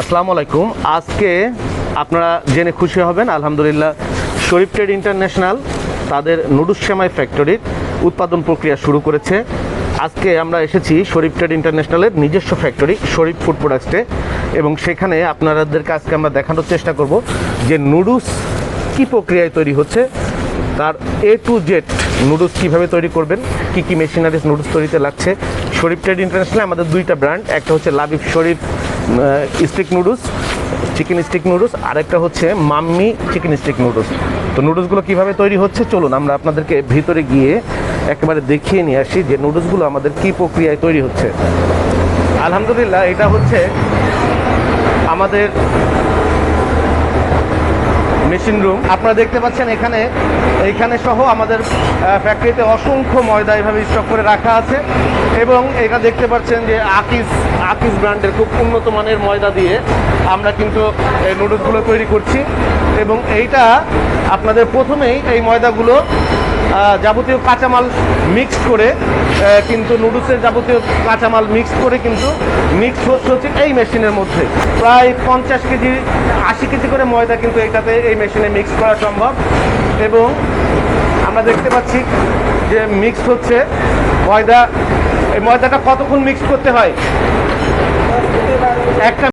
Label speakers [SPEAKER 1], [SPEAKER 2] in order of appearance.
[SPEAKER 1] আসসালামু আলাইকুম। আজকে আপনারা জেনে খুশি হবেন, আলহামদুলিল্লাহ, শরীফ ট্রেড ইন্টারন্যাশনাল তাদের নুডুস সেমাই ফ্যাক্টরির উৎপাদন প্রক্রিয়া শুরু করেছে। আজকে আমরা এসেছি শরীফ ট্রেড ইন্টারন্যাশনালের নিজস্ব ফ্যাক্টরি, শরীফ ফুড প্রোডাক্টসে। এবং সেখানে আপনাদেরকে আজকে আমরা দেখানোর চেষ্টা করব যে নুডলস কী প্রক্রিয়ায় তৈরি হচ্ছে তার এ টু জেড নুডলস কীভাবে তৈরি করবেন, কি কি মেশিনারিজ নুডলস তৈরিতে লাগছে, শরীফ ট্রেড ইন্টারন্যাশনাল আমাদের দুইটা ব্র্যান্ড একটা হচ্ছে Labib Sharif stick noodles chicken stick noodles আরেকটা হচ্ছে মাম্মি চিকেন স্টিক নুডলস তো নুডলসগুলো কীভাবে তৈরি হচ্ছে, চলুন আমরা আপনাদেরকে ভিতরে গিয়ে একেবারে দেখিয়ে নিয়ে আসি যে নুডলসগুলো আমাদের কী প্রক্রিয়ায় তৈরি হচ্ছে। আলহামদুলিল্লাহ, এটা হচ্ছে আমাদের মেশিন রুম আপনারা দেখতে পাচ্ছেন এখানে, এইখানে সহ আমাদের ফ্যাক্টরিতে অসংখ্য ময়দা এভাবে স্টক করে রাখা আছে। এবং এটা দেখতে পাচ্ছেন যে আকিস আকিস ব্র্যান্ডের খুব উন্নত মানের ময়দা দিয়ে আমরা কিন্তু নুডলসগুলো তৈরি করছি। এবং এইটা আপনাদের প্রথমেই এই ময়দাগুলো যাবতীয় কাঁচামাল মিক্সড করে কিন্তু নুডলসের যাবতীয় কাঁচামাল মিক্সড করে কিন্তু মিক্স হচ্ছে এই মেশিনের মধ্যে। প্রায় পঞ্চাশ কেজি, আশি কেজি করে ময়দা কিন্তু এটাতে এই মেশিনে মিক্স করা সম্ভব। এবং আমরা দেখতে পাচ্ছি যে মিক্স হচ্ছে ময়দা। এই ময়দাটা কতক্ষণ মিক্স করতে হয়? একটা